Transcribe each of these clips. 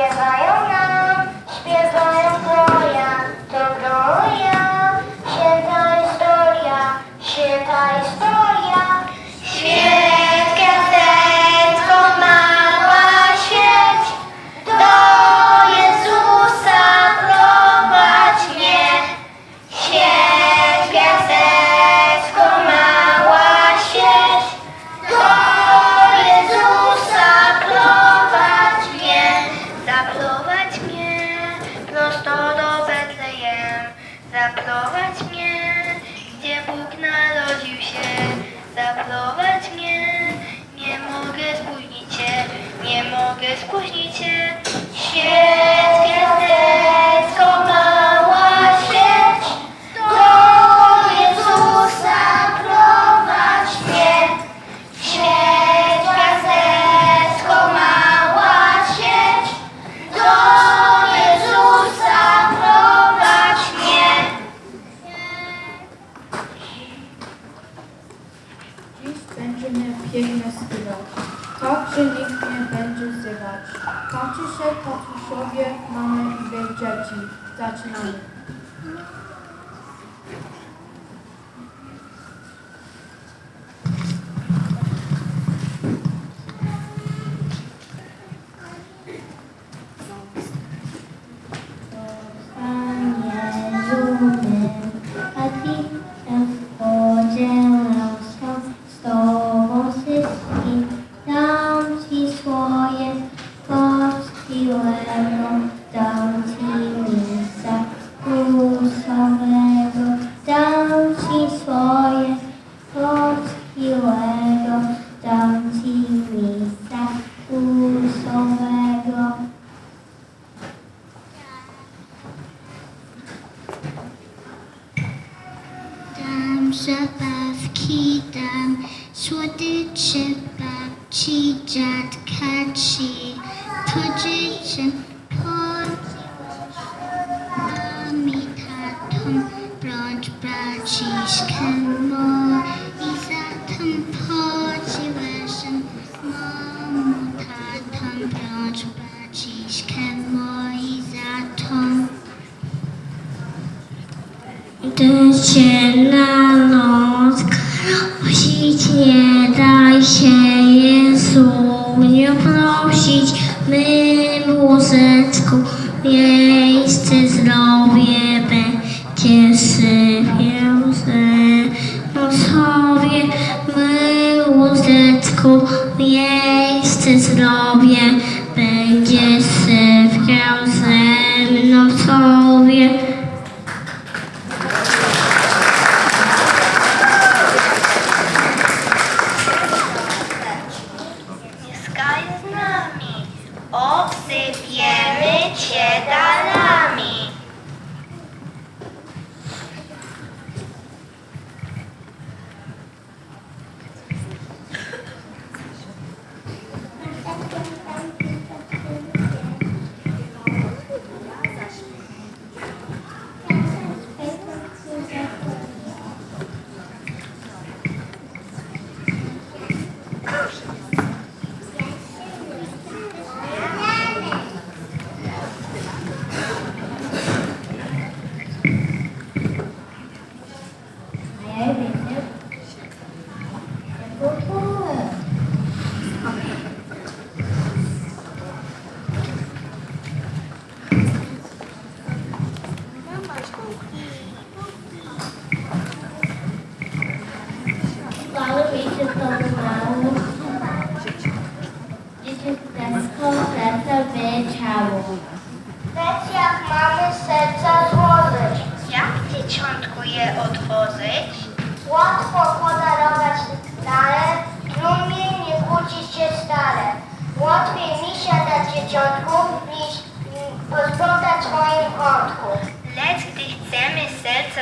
Yes, I am. National zabawki dam, słodycze babci, dziadka ci pożyczę. Po mi tatą brać braciszkę mo i za zatem podziwiam mamu tatą brać braciszkę mo i za zatem. 的前浪。zrobię.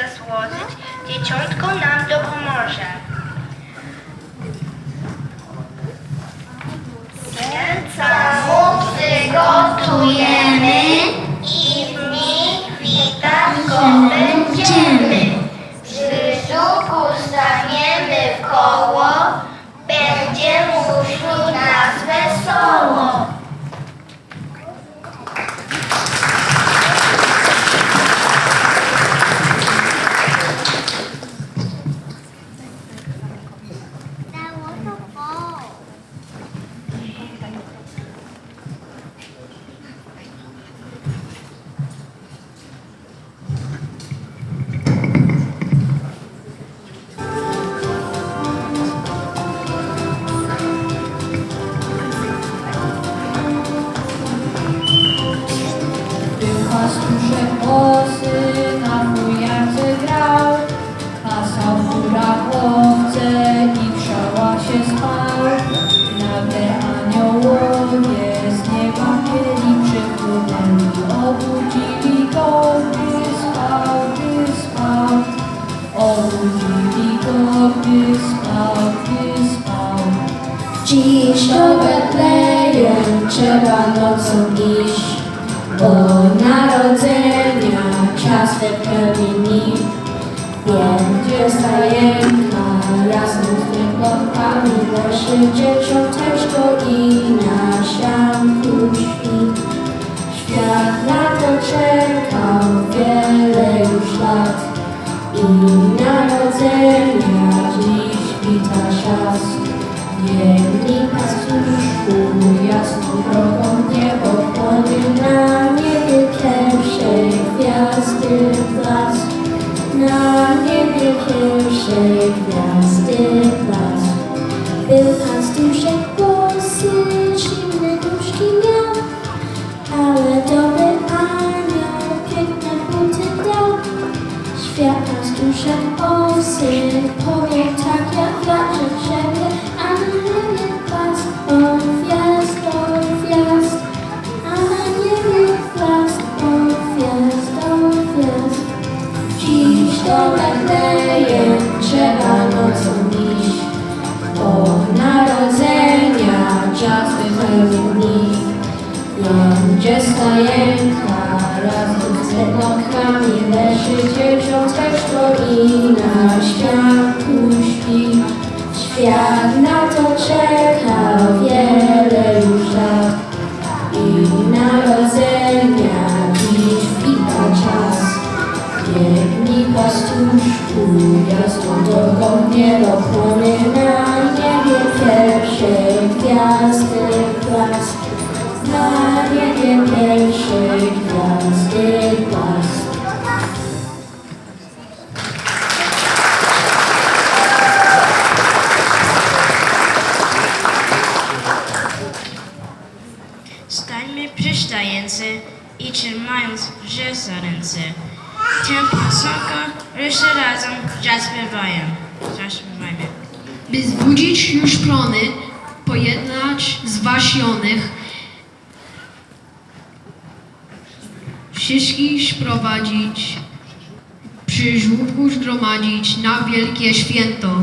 zasłodzić, dzieciątko nam dopomoże. Serca mu przygotujemy. Trzeba nocą iść, do narodzenia czas wypełni. Będzie stajenka, jasno z niebokami, leży dzieciąteczko i na sianku śpi. Świat na to czekał wiele Był pastuszek bosy, zimne nóżki miał, ale dobry anioł piękne buty dał. Świat pastuszek bosy, powie tak jak wiatr ziemię, a leży dzieciąteczko i na światku śpi. Świat na to czekał wiele już lat i narodzenia dziś wita czas. Biegnij pastuszku, jasną drogą niebo płonie na niebie pierwszej gwiazdy blask. Na niebie pierwszej gwiazdy blask. Piosenkę jeszcze razem zaśpiewają. Zaśpiewajmy. by zbudzić już prony, pojednać zwasionych, wszystkich sprowadzić, przy żłóbku zgromadzić na wielkie święto.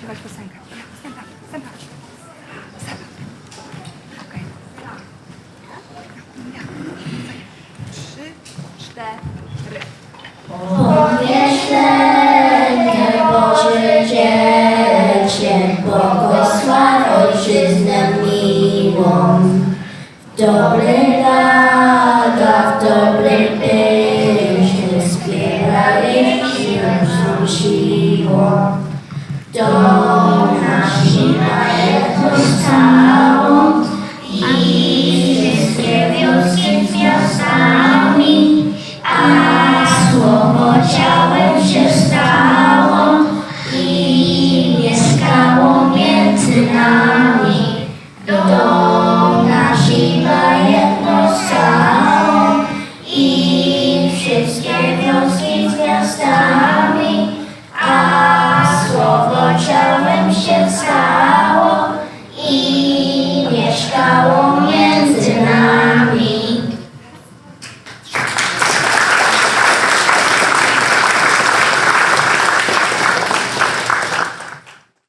Chyba piosenkę.